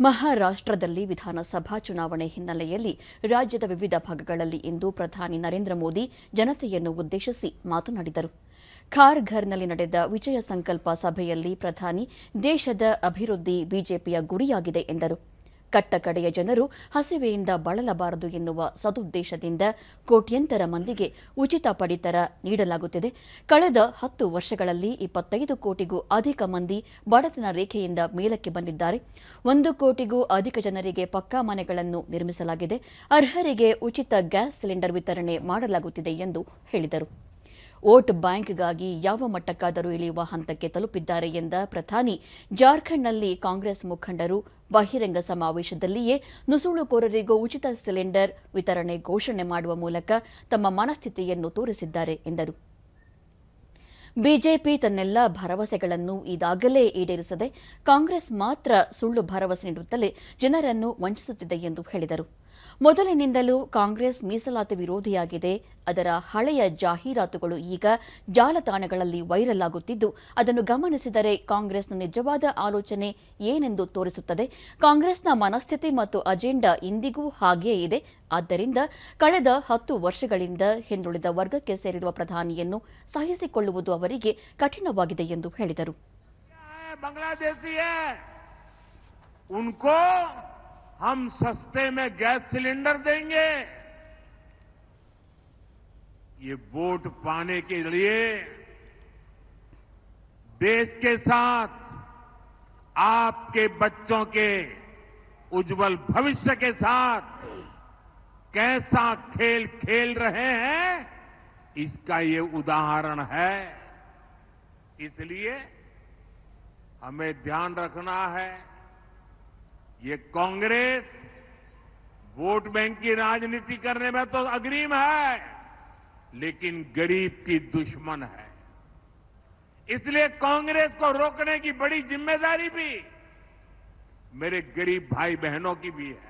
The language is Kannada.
ಮಹಾರಾಷ್ಟ್ರದಲ್ಲಿ ವಿಧಾನಸಭಾ ಚುನಾವಣೆ ಹಿನ್ನೆಲೆಯಲ್ಲಿ ರಾಜ್ಯದ ವಿವಿಧ ಭಾಗಗಳಲ್ಲಿ ಇಂದು ಪ್ರಧಾನಿ ನರೇಂದ್ರ ಮೋದಿ ಜನತೆಯನ್ನು ಉದ್ದೇಶಿಸಿ ಮಾತನಾಡಿದರು. ಖಾರ್ಘರ್ನಲ್ಲಿ ನಡೆದ ವಿಜಯ ಸಂಕಲ್ಪ ಸಭೆಯಲ್ಲಿ ಪ್ರಧಾನಿ ದೇಶದ ಅಭಿವೃದ್ಧಿ ಬಿಜೆಪಿಯ ಗುರಿಯಾಗಿದೆ ಎಂದರು. ಕಟ್ಟಕಡೆಯ ಜನರು ಹಸಿವೆಯಿಂದ ಬಳಲಬಾರದು ಎನ್ನುವ ಸದುದ್ದೇಶದಿಂದ ಕೋಟ್ಯಂತರ ಮಂದಿಗೆ ಉಚಿತ ಪಡಿತರ ನೀಡಲಾಗುತ್ತಿದೆ. ಕಳೆದ ಹತ್ತು ವರ್ಷಗಳಲ್ಲಿ ಇಪ್ಪತ್ತೈದು ಕೋಟಿಗೂ ಅಧಿಕ ಮಂದಿ ಬಡತನ ರೇಖೆಯಿಂದ ಮೇಲಕ್ಕೆ ಬಂದಿದ್ದಾರೆ. ಒಂದು ಕೋಟಿಗೂ ಅಧಿಕ ಜನರಿಗೆ ಪಕ್ಕಾ ಮನೆಗಳನ್ನು ನಿರ್ಮಿಸಲಾಗಿದೆ. ಅರ್ಹರಿಗೆ ಉಚಿತ ಗ್ಯಾಸ್ ಸಿಲಿಂಡರ್ ವಿತರಣೆ ಮಾಡಲಾಗುತ್ತಿದೆ ಎಂದು ಹೇಳಿದರು. ವೋಟ್ ಬ್ಯಾಂಕ್ಗಾಗಿ ಯಾವ ಮಟ್ಟಕ್ಕಾದರೂ ಇಳಿಯುವ ಹಂತಕ್ಕೆ ತಲುಪಿದ್ದಾರೆ ಎಂದ ಪ್ರಧಾನಿ, ಜಾರ್ಖಂಡ್ನಲ್ಲಿ ಕಾಂಗ್ರೆಸ್ ಮುಖಂಡರು ಬಹಿರಂಗ ಸಮಾವೇಶದಲ್ಲಿಯೇ ನುಸುಳುಕೋರರಿಗೂ ಉಚಿತ ಸಿಲಿಂಡರ್ ವಿತರಣೆ ಘೋಷಣೆ ಮಾಡುವ ಮೂಲಕ ತಮ್ಮ ಮನಸ್ಥಿತಿಯನ್ನು ತೋರಿಸಿದ್ದಾರೆ, ಎಂದರು. ಬಿಜೆಪಿ ತನ್ನೆಲ್ಲ ಭರವಸೆಗಳನ್ನು ಈಗಾಗಲೇ ಈಡೇರಿಸದೆ ಕಾಂಗ್ರೆಸ್ ಮಾತ್ರ ಸುಳ್ಳು ಭರವಸೆ ನೀಡುತ್ತಲೇ ಜನರನ್ನು ವಂಚಿಸುತ್ತಿದೆ ಎಂದು ಹೇಳಿದರು. ಮೊದಲಿನಿಂದಲೂ ಕಾಂಗ್ರೆಸ್ ಮೀಸಲಾತಿ ವಿರೋಧಿಯಾಗಿದೆ. ಅದರ ಹಳೆಯ ಜಾಹೀರಾತುಗಳು ಈಗ ಜಾಲತಾಣಗಳಲ್ಲಿ ವೈರಲ್ ಆಗುತ್ತಿದ್ದು, ಅದನ್ನು ಗಮನಿಸಿದರೆ ಕಾಂಗ್ರೆಸ್ನ ನಿಜವಾದ ಆಲೋಚನೆ ಏನೆಂದು ತೋರಿಸುತ್ತದೆ. ಕಾಂಗ್ರೆಸ್ನ ಮನಸ್ಥಿತಿ ಮತ್ತು ಅಜೆಂಡಾ ಇಂದಿಗೂ ಹಾಗೆಯೇ ಇದೆ. ಆದ್ದರಿಂದ ಕಳೆದ ಹತ್ತು ವರ್ಷಗಳಿಂದ ಹಿಂದುಳಿದ ವರ್ಗಕ್ಕೆ ಸೇರಿರುವ ಪ್ರಧಾನಿಯನ್ನು ಸಹಿಸಿಕೊಳ್ಳುವುದು ಅವರಿಗೆ ಕಠಿಣವಾಗಿದೆ ಎಂದು ಹೇಳಿದರು. हम सस्ते में गैस सिलेंडर देंगे। ये वोट पाने के लिए देश के साथ आपके बच्चों के उज्जवल भविष्य के साथ कैसा खेल खेल रहे हैं, इसका ये उदाहरण है। इसलिए हमें ध्यान रखना है ये कांग्रेस वोट बैंक की राजनीति करने में तो अग्रिम है, लेकिन गरीब की दुश्मन है। इसलिए कांग्रेस को रोकने की बड़ी ज़िम्मेदारी भी मेरे गरीब भाई बहनों की भी है।